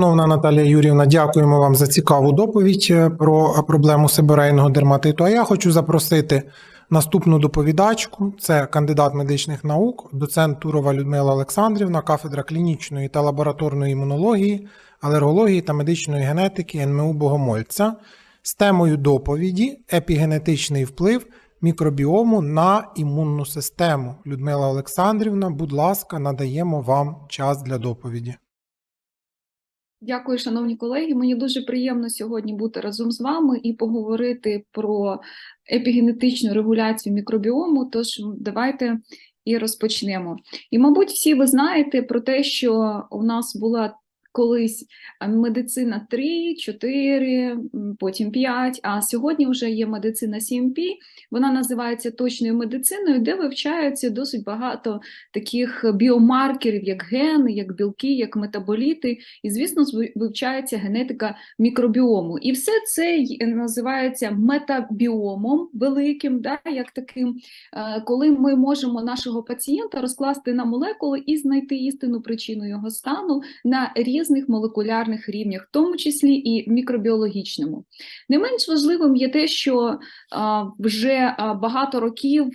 Шановна Наталія Юрівна, дякуємо вам за цікаву доповідь е, про проблему сибирейного дерматиту. А я хочу запросити наступну доповідачку. Це кандидат медичних наук, доцент Турова Людмила Олександрівна, кафедра клінічної та лабораторної імунології, алергології та медичної генетики НМУ Богомольця з темою доповіді Епігенетичний вплив мікробіому на імунну систему. Людмила Олександрівна, будь ласка, надаємо вам час для доповіді. Дякую, шановні колеги. Мені дуже приємно сьогодні бути разом з вами і поговорити про епігенетичну регуляцію мікробіому. Тож давайте і розпочнемо. І, мабуть, всі ви знаєте про те, що у нас була колись медицина 3, 4, потім 5, а сьогодні вже є медицина CMP. Вона називається точною медициною, де вивчаються досить багато таких біомаркерів, як гени, як білки, як метаболіти, і, звісно, вивчається генетика мікробіому. І все це й називається метабіомом великим, да, як таким, е, коли ми можемо нашого пацієнта розкласти на молекули і знайти істинну причину його стану на різних молекулярних рівнях, в тому числі і мікробіологічному. Не менш важливим є те, що вже багато років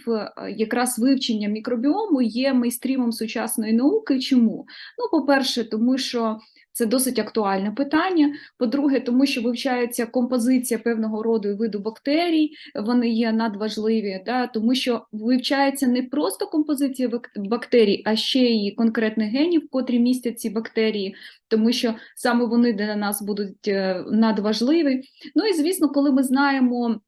якраз вивчення мікробіому є мейстрімом сучасної науки. Чому? Ну, по-перше, тому що це досить актуальне питання. По-друге, тому що вивчається композиція певного роду і виду бактерій, вони є надважливі, да, тому що вивчається не просто композиція бактерій, а ще й конкретних генів, котрі містять ці бактерії, тому що саме вони для нас будуть е, надважливі. Ну і звісно, коли ми знаємо.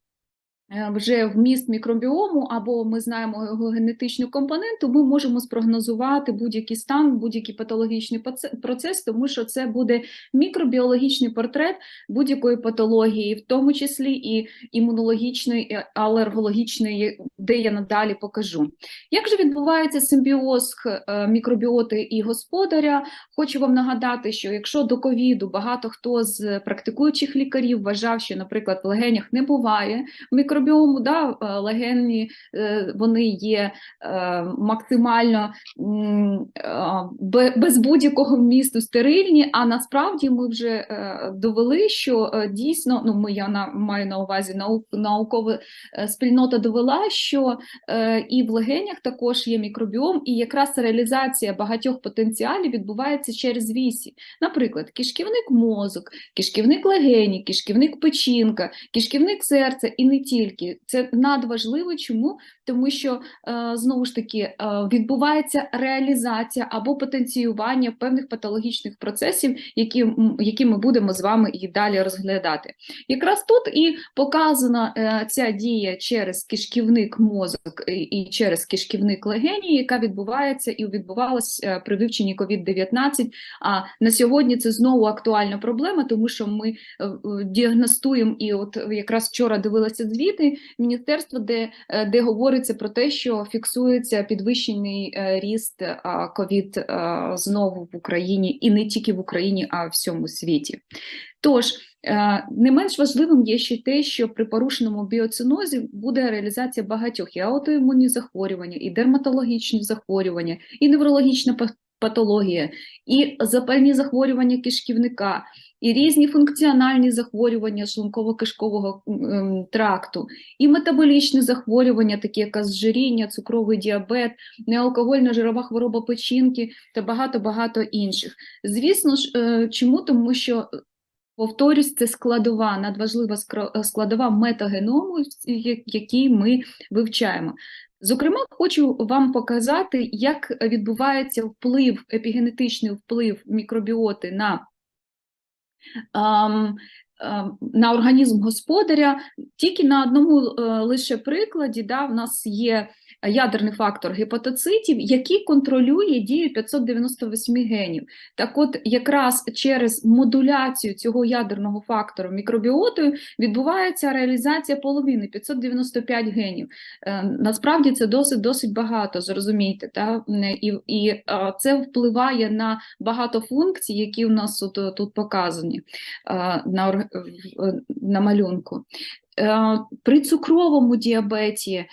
Е, вже вміст мікробіому, або ми знаємо його генетичну компоненту, ми можемо спрогнозувати будь-який стан, будь-який патологічний процес, тому що це буде мікробіологічний портрет будь-якої патології, в тому числі і імунологічної, і алергологічної, де я надалі покажу. Як же відбувається симбіоз е, мікробіоти і господаря? Хочу вам нагадати, що якщо до ковіду багато хто з практикуючих лікарів вважав, що, наприклад, в легенях не буває мікробіоту, мікробіому, да, е, легенні е, вони є е, максимально без будь-якого вмісту стерильні, а насправді ми вже довели, що дійсно, ну ми я на маю на увазі наук, наукова спільнота довела, що і в легенях також є мікробіом, і якраз реалізація багатьох потенціалів відбувається через вісі. Наприклад, кишківник мозок, кишківник легені, кишківник печінка, кишківник серця і не тільки тільки це надважливо. Чому? Тому що е, знову ж таки е, відбувається реалізація або потенціювання певних патологічних процесів, які які ми будемо з вами і далі розглядати. Якраз тут і показана е, ця дія через кишківник мозок і через кишківник легені, яка відбувається і відбувалася при вивченні COVID-19. А на сьогодні це знову актуальна проблема, тому що ми діагностуємо і, от якраз вчора дивилася звіти міністерство, де де говориться про те, що фіксується підвищений е, ріст ковід знову в Україні, і не тільки в Україні, а в всьому світі. Тож е, не менш важливим є ще те, що при порушеному біоцинозі буде реалізація багатьох і аутоімунні захворювання, і дерматологічні захворювання, і неврологічна патологія, і запальні захворювання кишківника, і різні функціональні захворювання шлунково-кишкового ем, тракту, і метаболічні захворювання, такі як зжиріння, цукровий діабет, неалкогольна жирова хвороба печінки та багато-багато інших. Звісно ж, е, чому? Тому що Повторюсь, це складова, надважлива складова метагеному, який ми вивчаємо. Зокрема, хочу вам показати, як відбувається вплив, епігенетичний вплив мікробіоти на на організм господаря. Тільки на одному е, лише прикладі, да, в нас є ядерний фактор гепатоцитів, який контролює дію 598 генів. Так от, якраз через модуляцію цього ядерного фактору мікробіотою відбувається реалізація половини 595 генів. Е, насправді це досить досить багато, зрозумійте, та? і і це впливає на багато функцій, які у нас тут, тут показані на, на малюнку. Е, При цукровому діабеті е,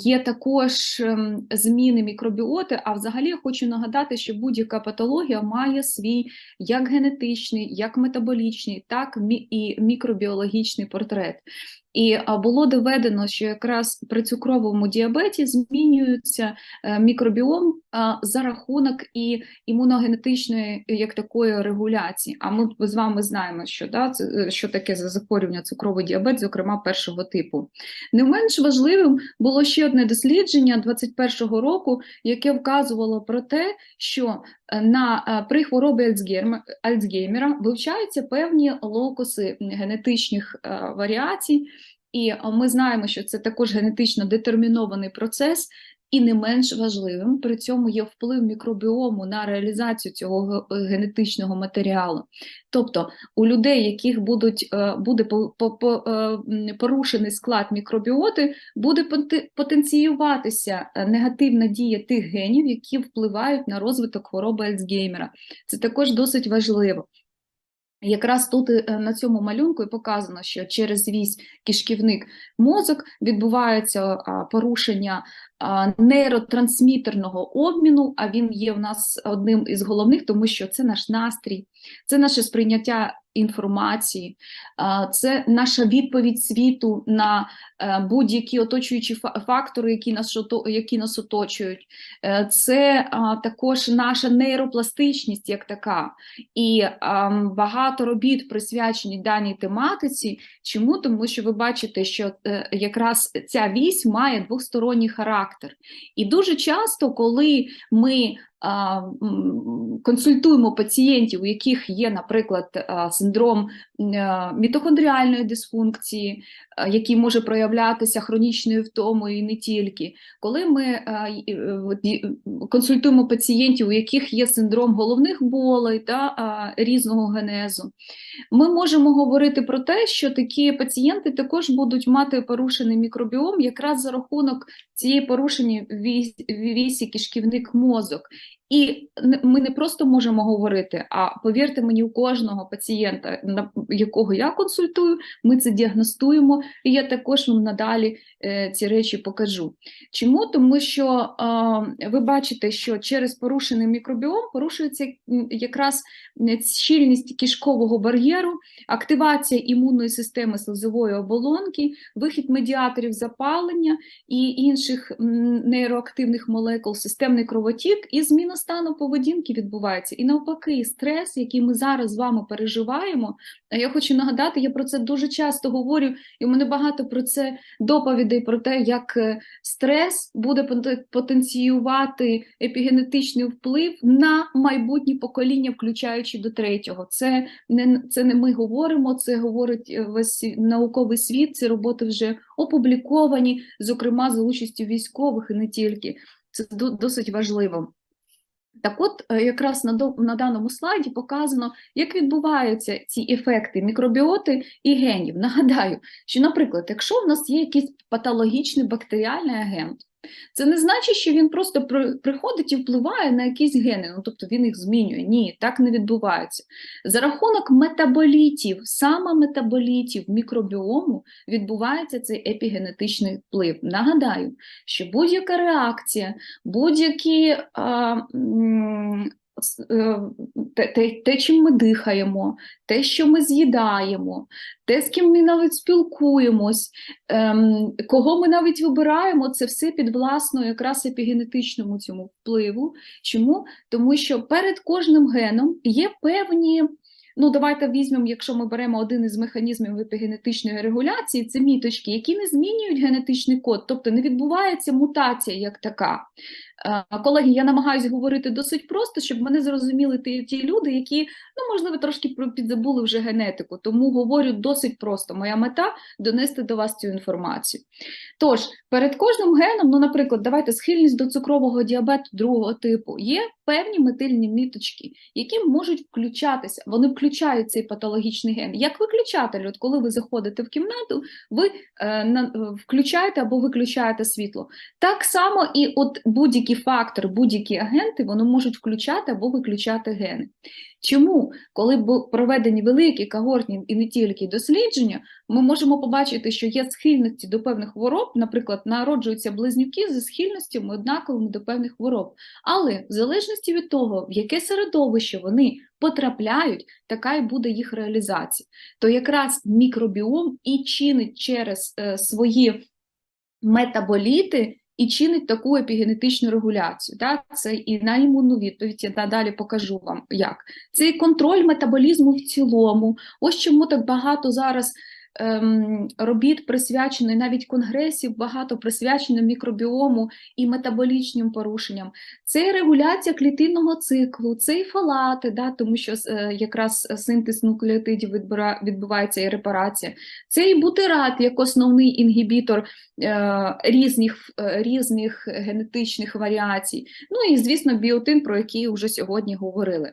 є також ем, зміни мікробіоти. А взагалі хочу нагадати, що будь-яка патологія має свій як генетичний, як метаболічний, так і мікробіологічний портрет. І було доведено, що якраз при цукровому діабеті змінюється е, мікробіом за рахунок і імуногенетичної як такої регуляції. А ми з вами знаємо, що да, е, що таке за захворювання цукровий діабет, зокрема першого типу. Не менш важливим було ще одне дослідження 21-го року, яке вказувало про те, що на е, при хворобі Альцгеймера, вивчаються певні локуси генетичних е, варіацій, і е, ми знаємо, що це також генетично детермінований процес. І не менш важливим при цьому є вплив мікробіому на реалізацію цього генетичного матеріалу. Тобто у людей, яких будуть, е, буде е, порушений склад мікробіоти, буде потенціюватися е, негативна дія тих генів, які впливають на розвиток хвороби Альцгеймера. Це також досить важливо. Якраз тут е, на цьому малюнку і показано, що через вісь кишківник мозок відбувається порушення нейротрансмітерного обміну, а він є в нас одним із головних, тому що це наш настрій, це наше сприйняття інформації, це наша відповідь світу на е, будь-які оточуючі фактори, які нас, які нас оточують. Е, Це також наша нейропластичність як така. І багато робіт присвячені даній тематиці. Чому? Тому що ви бачите, що е, якраз ця вісь має двосторонній характер. І дуже часто, коли ми консультуємо пацієнтів, у яких є, наприклад, синдром мітохондріальної дисфункції, а, який може проявлятися хронічною втомою і не тільки, коли ми е, консультуємо пацієнтів, у яких є синдром головних болей та різного генезу, ми можемо говорити про те, що такі пацієнти також будуть мати порушений мікробіом якраз за рахунок цієї порушення вісь- вісі кишківник мозок. І ми не просто можемо говорити, а повірте мені, у кожного пацієнта, на якого я консультую, ми це діагностуємо, і я також вам надалі е, ці речі покажу. Чому? Тому що ви бачите, що через порушений мікробіом порушується якраз щільність кишкового бар'єру, активація імунної системи слизової оболонки, вихід медіаторів запалення і інших нейроактивних молекул, системний кровотік і зміна стану поведінки відбувається. І навпаки, стрес, який ми зараз з вами переживаємо. Я хочу нагадати, я про це дуже часто говорю, і у мене багато про це доповідей про те, як е, стрес буде пот- потенціювати епігенетичний вплив на майбутні покоління, включаючи до третього. Це не це не ми говоримо, це говорить е, весь науковий світ. Ці роботи вже опубліковані, зокрема за участю військових і не тільки. Це до- досить важливо. Так от, е, якраз на, на даному слайді показано, як відбуваються ці ефекти мікробіоти і генів. Нагадаю, що, наприклад, якщо в нас є якийсь патологічний бактеріальний агент, це не значить, що він просто приходить і впливає на якісь гени, ну тобто він їх змінює. Ні, так не відбувається. За рахунок метаболітів, саме метаболітів мікробіому відбувається цей епігенетичний вплив. Нагадаю, що будь-яка реакція, будь-які те, те, те, чим ми дихаємо, те, що ми з'їдаємо, те, з ким ми навіть спілкуємось, ем, кого ми навіть вибираємо, це все під власною якраз епігенетичному цьому впливу. Чому? Тому що перед кожним геном є певні. Ну, давайте візьмемо, якщо ми беремо один із механізмів епігенетичної регуляції, це міточки, які не змінюють генетичний код, тобто не відбувається мутація як така. Е, Колеги, я намагаюся говорити досить просто, щоб мене зрозуміли ті, ті люди, які, ну, можливо, трошки підзабули вже генетику. Тому говорю досить просто. Моя мета донести до вас цю інформацію. Тож, перед кожним геном, ну, наприклад, давайте схильність до цукрового діабету другого типу, є певні метильні міточки, які можуть включатися. Вони включають цей патологічний ген. Як виключатель, от коли ви заходите в кімнату, ви е, на, е, включаєте або виключаєте світло. Так само і от будь-які будь-які фактори, будь-які агенти вони можуть включати або виключати гени. Чому, коли проведені великі когортні і не тільки дослідження, ми можемо побачити, що є схильності до певних хвороб, наприклад, народжуються близнюки зі схильностями однаковими до певних хвороб. Але в залежності від того, в яке середовище вони потрапляють, така і буде їх реалізація. То якраз мікробіом і чинить через е, свої метаболіти і чинить таку епігенетичну регуляцію. Да? Це і на імунну відповідь, я надалі покажу вам як. Це і контроль метаболізму в цілому. Ось чому так багато зараз робіт присвячено, і навіть конгресів багато присвячено мікробіому і метаболічним порушенням. Це регуляція клітинного циклу, це і фалати, да, тому що е, якраз синтез нуклеотидів відбувається і репарація. Це і бутират як основний інгібітор е, різних, е, різних генетичних варіацій. Ну і, звісно, біотин, про який вже сьогодні говорили.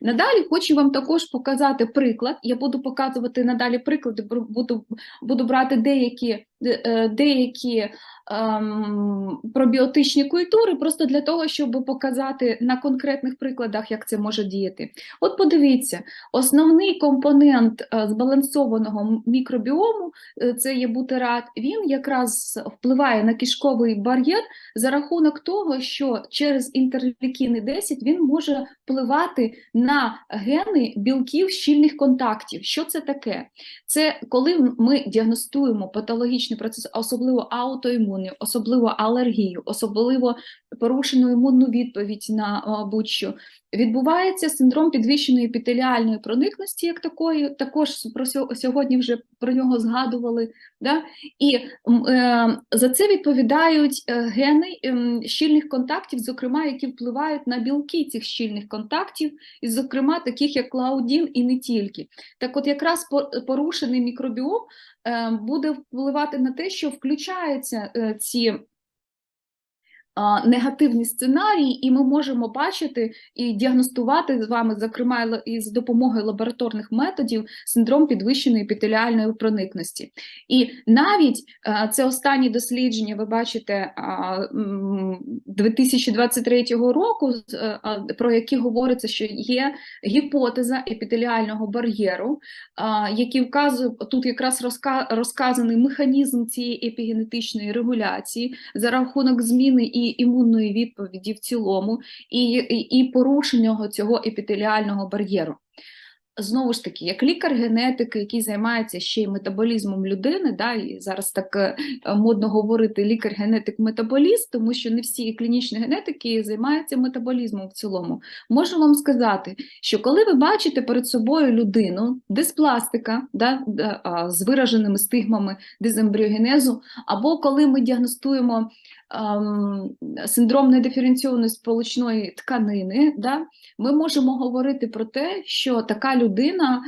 Надалі хочу вам також показати приклад. Я буду показувати надалі приклади, буду, буду брати деякі, де- деякі ем, пробіотичні культури, просто для того, щоб показати на конкретних прикладах, як це може діяти. От подивіться, основний компонент е, збалансованого мікробіому е, це є бутират, він якраз впливає на кишковий бар'єр за рахунок того, що через інтерлікіни 10 він може впливати на гени білків щільних контактів. Що це таке? Це коли ми діагностуємо патологічний процес, особливо аутоімунний, особливо алергію, особливо порушену імунну відповідь на будь-що, відбувається синдром підвищеної епітеліальної проникності, як такої, також про сьогодні вже про нього згадували. Да? І е, за це відповідають е, гени ем, щільних контактів, зокрема, які впливають на білки цих щільних контактів, і, зокрема, таких як клаудін і не тільки. Так от якраз порушений мікробіом буде впливати на те, що включаються е, ці негативні сценарії, і ми можемо бачити і діагностувати з вами, зокрема, і з допомогою лабораторних методів, синдром підвищеної епітеліальної проникності. І навіть це останні дослідження, ви бачите, 2023 року, про які говориться, що є гіпотеза епітеліального бар'єру, який вказує, тут якраз розказаний механізм цієї епігенетичної регуляції за рахунок зміни і імунної відповіді в цілому, і, і, і порушення цього епітеліального бар'єру. Знову ж таки, як лікар-генетик, який займається ще й метаболізмом людини, да, і зараз так е, модно говорити лікар-генетик-метаболіст, тому що не всі клінічні генетики займаються метаболізмом в цілому. Можу вам сказати, що коли ви бачите перед собою людину диспластика да, з вираженими стигмами дизембріогенезу, або коли ми діагностуємо синдром недиференційованої сполучної тканини, да, ми можемо говорити про те, що така людина,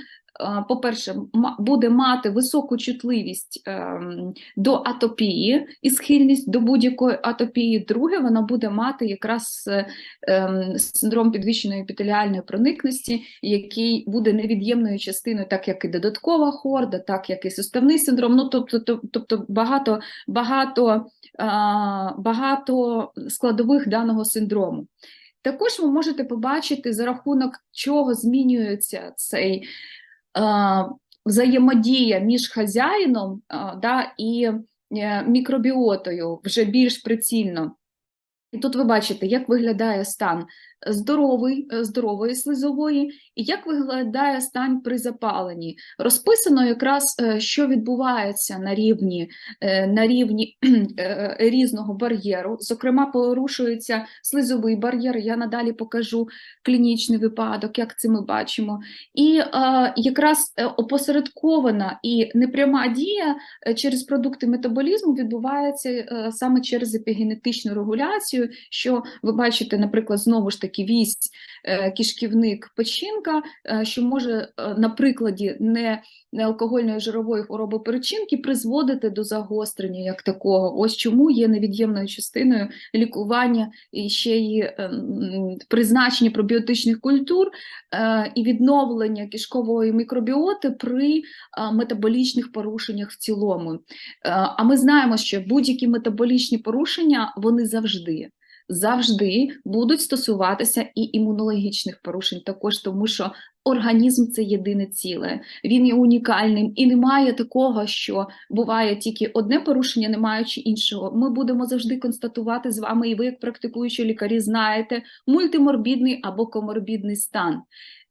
по-перше, буде мати високу чутливість ем, до атопії і схильність до будь-якої атопії. Друге, вона буде мати якраз е, ем, синдром підвищеної епітеліальної проникності, який буде невід'ємною частиною, так як і додаткова хорда, так як і суставний синдром. Ну тобто, тобто багато, багато, багато складових даного синдрому. Також ви можете побачити, за рахунок чого змінюється цей взаємодія між хазяїном да, і е, мікробіотою вже більш прицільно. І тут ви бачите, як виглядає стан здоровий, е, здорової слизової і як виглядає стан при запаленні. Розписано якраз, е, що відбувається на рівні, е, на рівні різного бар'єру. Зокрема, порушується слизовий бар'єр. Я надалі покажу клінічний випадок, як це ми бачимо. І якраз опосередкована і непряма дія через продукти метаболізму відбувається саме через епігенетичну регуляцію, що ви бачите, наприклад, знову ж таки вісь е, кишківник печінка, е, що може е, на прикладі не неалкогольної жирової хвороби печінки призводити до загострення як такого. Ось чому є невід'ємною частиною лікування і ще й призначення пробіотичних культур і відновлення кишкової мікробіоти при метаболічних порушеннях в цілому. А ми знаємо, що будь-які метаболічні порушення вони завжди. Завжди будуть стосуватися і імунологічних порушень, також тому що організм це єдине ціле, він є унікальним і немає такого, що буває тільки одне порушення, не маючи іншого. Ми будемо завжди констатувати з вами, і ви, як практикуючі лікарі, знаєте, мультиморбідний або коморбідний стан.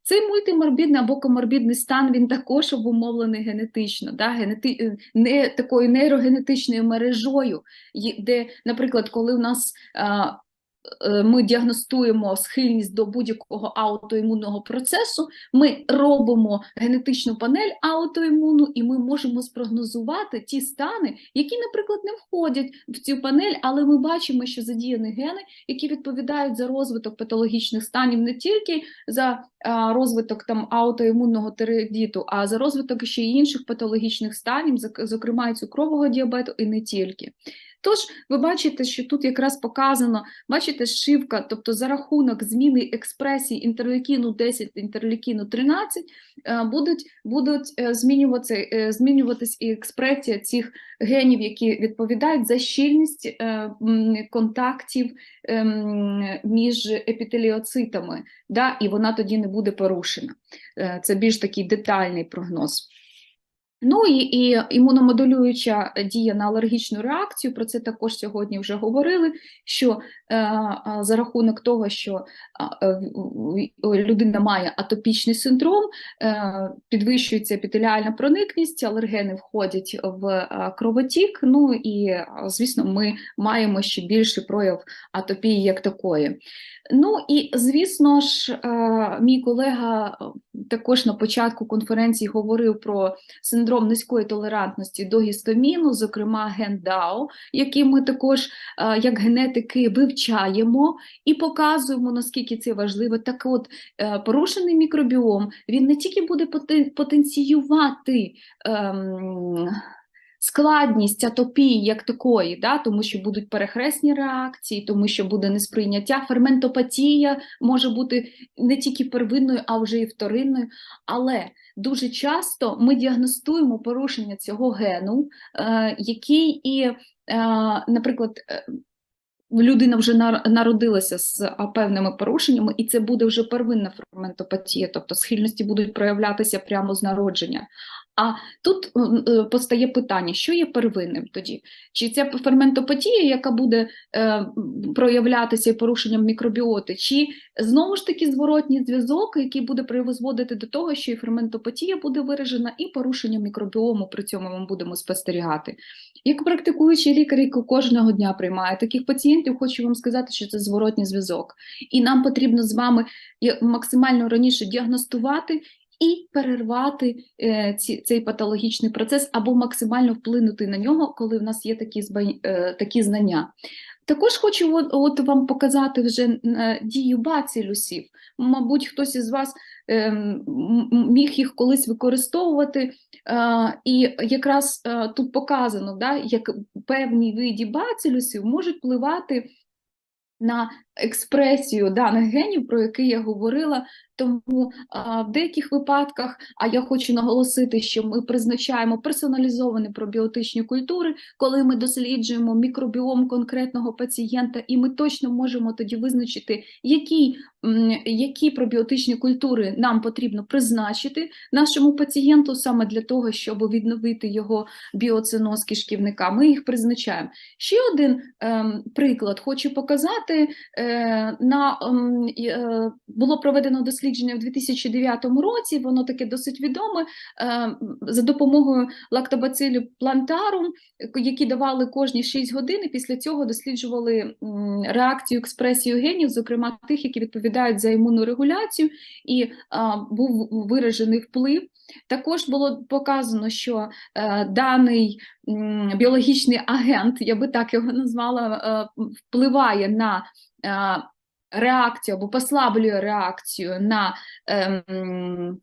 Цей мультиморбідний або коморбідний стан він також обумовлений генетично, да, генети... е, не такою нейрогенетичною мережою, де, наприклад, коли у нас а, ми діагностуємо схильність до будь-якого аутоімунного процесу, ми робимо генетичну панель аутоімуну, і ми можемо спрогнозувати ті стани, які, наприклад, не входять в цю панель, але ми бачимо, що задіяні гени, які відповідають за розвиток патологічних станів не тільки за розвиток там аутоімунного тиреоїдіту, а за розвиток ще й інших патологічних станів, зокрема і цукрового діабету, і не тільки. Тож ви бачите, що тут якраз показано, бачите, шивка, тобто за рахунок зміни експресії інтерлікіну 10, інтерлікіну 13, е, будуть, будуть е, змінюватися, е, і експресія цих генів, які відповідають за щільність контактів між епітеліоцитами, да, і вона тоді не буде порушена. Це більш такий детальний прогноз. Ну і, і імуномодулююча дія на алергічну реакцію, про це також сьогодні вже говорили, що е, за рахунок того, що е, в- людина має атопічний синдром, е, підвищується епітеліальна проникність, алергени входять в е, кровотік, ну і, звісно, ми маємо ще більший прояв атопії як такої. Ну і звісно ж, е, мій колега е, також на початку конференції говорив про синдром низької толерантності до гістаміну, зокрема ген DAO, який ми також е, як генетики вивчаємо і показуємо, наскільки це важливо. Так от, порушений мікробіом, він не тільки буде потенціювати ем, складність атопії як такої, да, тому що будуть перехресні реакції, тому що буде несприйняття, ферментопатія може бути не тільки первинною, а вже і вторинною. Але дуже часто ми діагностуємо порушення цього гену, е, який і, е, наприклад, е, людина вже народилася з певними порушеннями, і це буде вже первинна ферментопатія, тобто схильності будуть проявлятися прямо з народження. А тут е, постає питання, що є первинним тоді? Чи ця ферментопатія, яка буде е, проявлятися порушенням мікробіоти, чи знову ж таки зворотній зв'язок, який буде призводити до того, що і ферментопатія буде виражена, і порушення мікробіому при цьому ми будемо спостерігати. Як практикуючий лікар, який кожного дня приймає таких пацієнтів, хочу вам сказати, що це зворотній зв'язок. І нам потрібно з вами максимально раніше діагностувати і перервати е, ці, цей патологічний процес або максимально вплинути на нього, коли в нас є такі, е, такі знання. Також хочу от, от вам показати вже дію бацилюсів. Мабуть, хтось із вас е, міг їх колись використовувати. І якраз тут показано, да, як певні види бацилюсів можуть впливати на експресію даних генів, про які я говорила. Тому а, в деяких випадках, а я хочу наголосити, що ми призначаємо персоналізовані пробіотичні культури, коли ми досліджуємо мікробіом конкретного пацієнта, і ми точно можемо тоді визначити, які, які пробіотичні культури нам потрібно призначити нашому пацієнту саме для того, щоб відновити його біоциноз кишківника. Ми їх призначаємо. Ще один ем, приклад хочу показати. Е, на, ем, е, було проведено дослідження в 2009 році, воно таке досить відоме, е, за допомогою лактобацилю плантарум, які давали кожні 6 годин, і після цього досліджували реакцію експресію генів, зокрема тих, які відповідають за імунну регуляцію, і був виражений вплив. Також було показано, що е, даний м, біологічний агент, я би так його назвала, е, впливає на е, реакцію або послаблює реакцію на ем,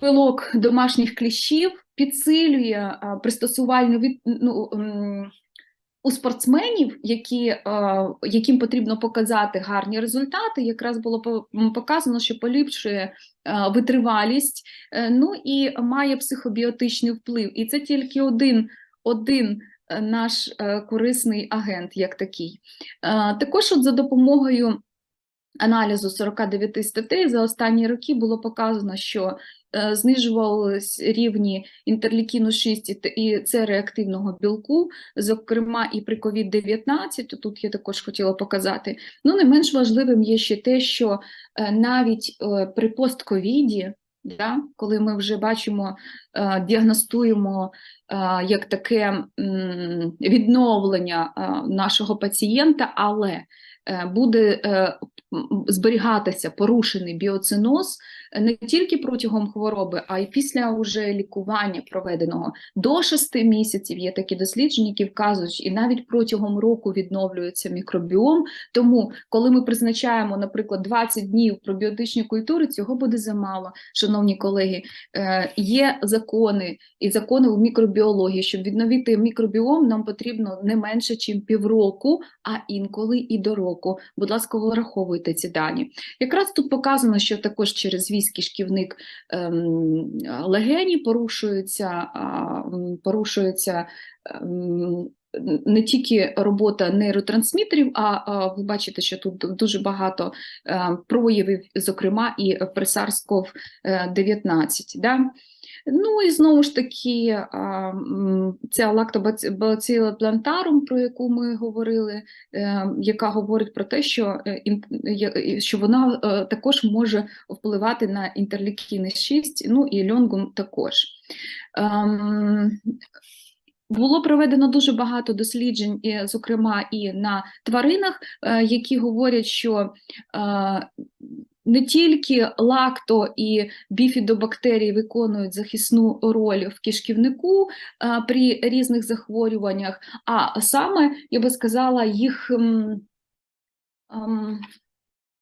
пилок домашніх кліщів, підсилює е, пристосувальну ну, ем, у спортсменів, які, е, яким потрібно показати гарні результати, якраз було показано, що поліпшує е, витривалість, ну і має психобіотичний вплив. І це тільки один, один наш корисний агент як такий. Також от за допомогою аналізу 49 статей за останні роки було показано, що е, знижувались рівні інтерлікіну 6 і це реактивного білку, зокрема і при COVID-19, тут я також хотіла показати. Ну, не менш важливим є ще те, що е, навіть е, при постковіді, да, коли ми вже бачимо, діагностуємо як таке відновлення нашого пацієнта, але буде е, зберігатися порушений біоциноз е, не тільки протягом хвороби, а й після уже лікування проведеного до 6 місяців. Є такі дослідження, які вказують, і навіть протягом року відновлюється мікробіом. Тому, коли ми призначаємо, наприклад, 20 днів пробіотичні культури, цього буде замало, шановні колеги. Е, Є закони і закони у мікробіології. Щоб відновити мікробіом, нам потрібно не менше, ніж півроку, а інколи і до року. Будь ласка, враховуйте ці дані. Якраз тут показано, що також через військ шківник ем, легені порушується, порушується ем, не тільки робота нейротрансмітерів, а, ви бачите, що тут дуже багато е, проявів, зокрема і при SARS-CoV-19. Да? Ну і знову ж таки, ця лактобацила плантарум, про яку ми говорили, е, яка говорить про те, що, е, що вона також може впливати на інтерлікіни 6, ну і льонгум також. Було проведено дуже багато досліджень, зокрема і на тваринах, е, які говорять, що е, не тільки лакто і біфідобактерії виконують захисну роль в кишківнику е, при різних захворюваннях, а саме, я би сказала, їх,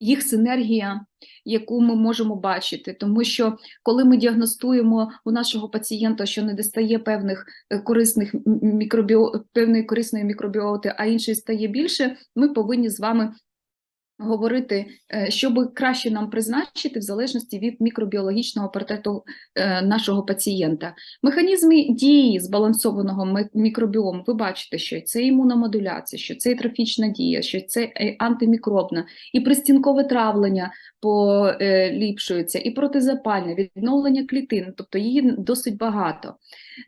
їх синергія, яку ми можемо бачити, тому що коли ми діагностуємо у нашого пацієнта, що не достає певних е, корисних мікробіо... певної корисної мікробіоти, а інший стає більше, ми повинні з вами говорити, е, щоб краще нам призначити в залежності від мікробіологічного портрету е, нашого пацієнта. Механізми дії збалансованого мікробіому, ви бачите, що це імуномодуляція, що це трофічна дія, що це е, антимікробна, і пристінкове травлення поліпшується, і протизапальне, відновлення клітин, тобто її досить багато.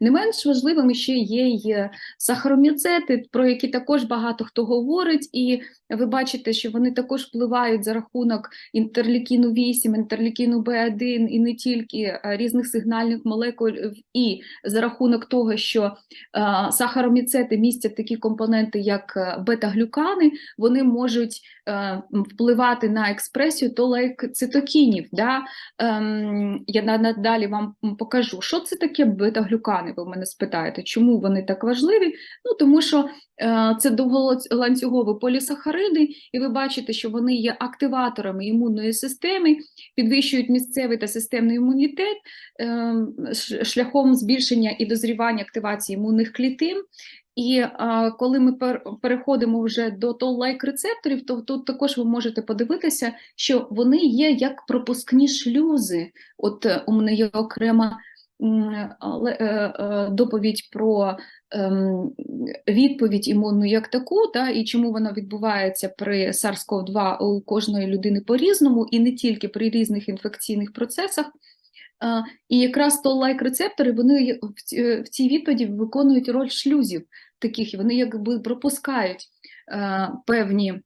Не менш важливим ще є й сахароміцети, про які також багато хто говорить, і ви бачите, що вони також впливають за рахунок інтерлікіну 8, інтерлікіну Б1 і не тільки е, різних сигнальних молекул, і за рахунок того, що е, сахароміцети містять такі компоненти, як е, бета-глюкани, вони можуть е, впливати на експресію толейк-цитокінів. Да? Ем, я на- надалі вам покажу, що це таке бета-глюкани, ви мене спитаєте, чому вони так важливі? Ну, тому що е, це довголанцюгові полісахариди, і ви бачите, що вони є активаторами імунної системи, підвищують місцевий та системний імунітет ш- шляхом збільшення і дозрівання активації імунних клітин. І а, коли ми пер, переходимо вже до toll-like рецепторів, то тут також ви можете подивитися, що вони є як пропускні шлюзи. От е, у мене є окрема е, е, доповідь про ем, відповідь імунну як таку, та, і чому вона відбувається при SARS-CoV-2 у кожної людини по-різному, і не тільки при різних інфекційних процесах. Е, І якраз toll-like рецептори вони е, в цій відповіді виконують роль шлюзів таких, вони якби пропускають е, певні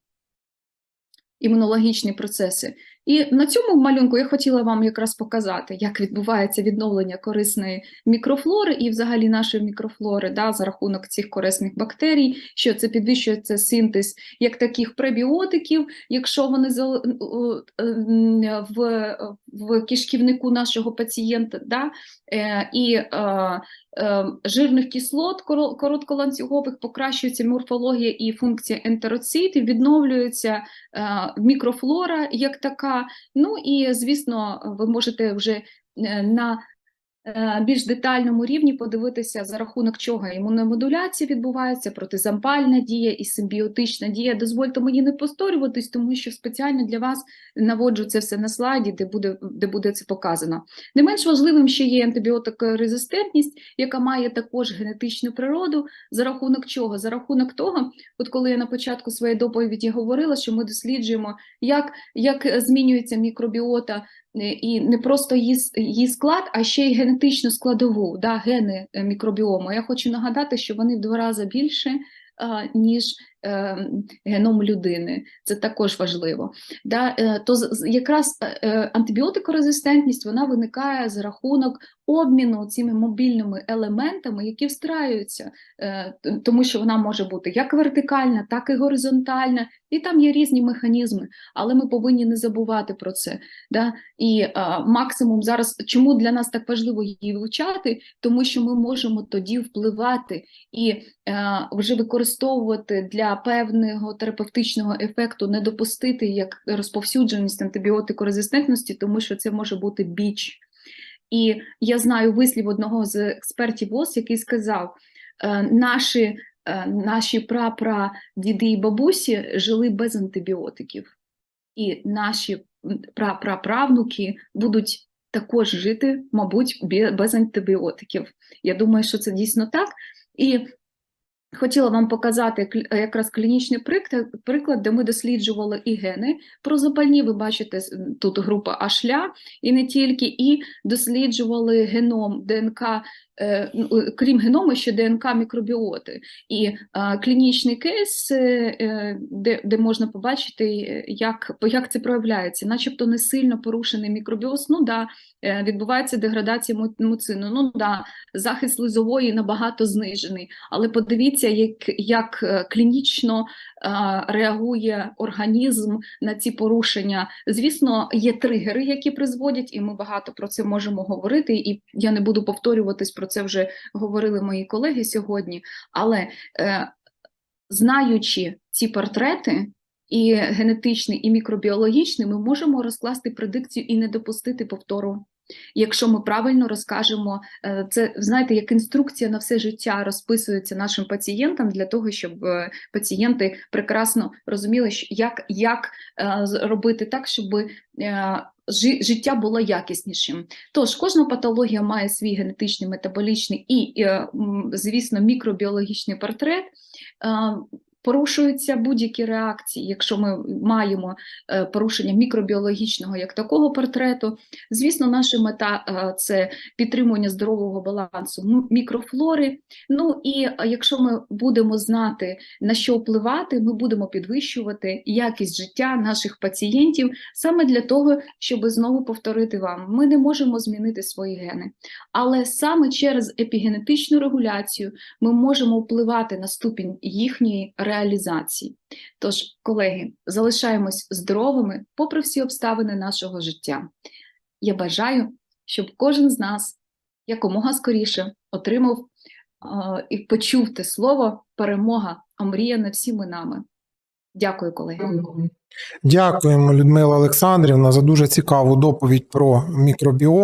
імунологічні процеси. І на цьому малюнку я хотіла вам якраз показати, як відбувається відновлення корисної мікрофлори і взагалі нашої мікрофлори да, за рахунок цих корисних бактерій, що це підвищується синтез як таких пребіотиків, якщо вони у- ем, в, в кишківнику нашого пацієнта, да, е, і е, е, жирних кислот коротколанцюгових покращується морфологія і функція ентероцитів, відновлюється е, мікрофлора як така. Ну і звісно, ви можете вже е, на більш детальному рівні подивитися, за рахунок чого імуномодуляція відбувається, протизампальна дія і симбіотична дія. Дозвольте мені не повторюватись, тому що спеціально для вас наводжу це все на слайді, де буде, де буде це показано. Не менш важливим ще є антибіотикорезистентність, яка має також генетичну природу. За рахунок чого? За рахунок того, от коли я на початку своєї доповіді говорила, що ми досліджуємо, як, як змінюється мікробіота е, і не просто її, склад, а ще й генетичну складову, да, гени е, мікробіому. Я хочу нагадати, що вони в два рази більше, ніж е, геном людини. Це також важливо. Да, е, то якраз е, е, антибіотикорезистентність вона виникає за рахунок обміну цими мобільними елементами, які встраюються, е, тому що вона може бути як вертикальна, так і горизонтальна, і там є різні механізми, але ми повинні не забувати про це. Да? І максимум зараз, чому для нас так важливо її вивчати, тому що ми можемо тоді впливати і е, вже використовувати для певного терапевтичного ефекту, не допустити як розповсюдженість антибіотикорезистентності, тому що це може бути біч. І я знаю вислів одного з експертів ВОЗ, який сказав: е, наші, е, наші прапра діди і бабусі жили без антибіотиків, і наші прапраправнуки будуть також жити, мабуть, без антибіотиків. Я думаю, що це дійсно так. І хотіла вам показати клі- якраз клінічний приклад, приклад, де ми досліджували і гени прозапальні. Ви бачите тут група Ашля, і не тільки, і досліджували геном ДНК, е, е, крім геному, ще ДНК мікробіоти. І е, клінічний кейс, е, е, де, де можна побачити, е, як, як це проявляється, начебто не сильно порушений мікробіоз. Ну да, е, відбувається деградація муцину. Ну да, захист слизової набагато знижений. Але подивіться, як, як е, клінічно е, реагує організм на ці порушення. Звісно, є тригери, які призводять, і ми багато про це можемо говорити. І я не буду повторюватись про це вже говорили мої колеги сьогодні. Але е, знаючи ці портрети. І генетичний, і мікробіологічний, ми можемо розкласти предикцію і не допустити повтору. Якщо ми правильно розкажемо, е, це знаєте, як інструкція на все життя розписується нашим пацієнтам для того, щоб е, пацієнти прекрасно розуміли, як, як е, робити так, щоб життя було якіснішим. Тож кожна патологія має свій генетичний, метаболічний і, звісно, мікробіологічний портрет. Порушуються будь-які реакції, якщо ми маємо е, порушення мікробіологічного як такого портрету. Звісно, наша мета е, це підтримування здорового балансу мікрофлори. Ну і е, якщо ми будемо знати на що впливати, ми будемо підвищувати якість життя наших пацієнтів саме для того, щоб знову повторити вам, ми не можемо змінити свої гени, але саме через епігенетичну регуляцію ми можемо впливати на ступінь їхньої реалізації. Тож, колеги, залишаємось здоровими попри всі обставини нашого життя. Я бажаю, щоб кожен з нас якомога скоріше отримав е, і почув те слово перемога, омріяна всіми нами. Дякую, колеги. Дякуємо, Людмила Олександрівна, за дуже цікаву доповідь про мікробіом.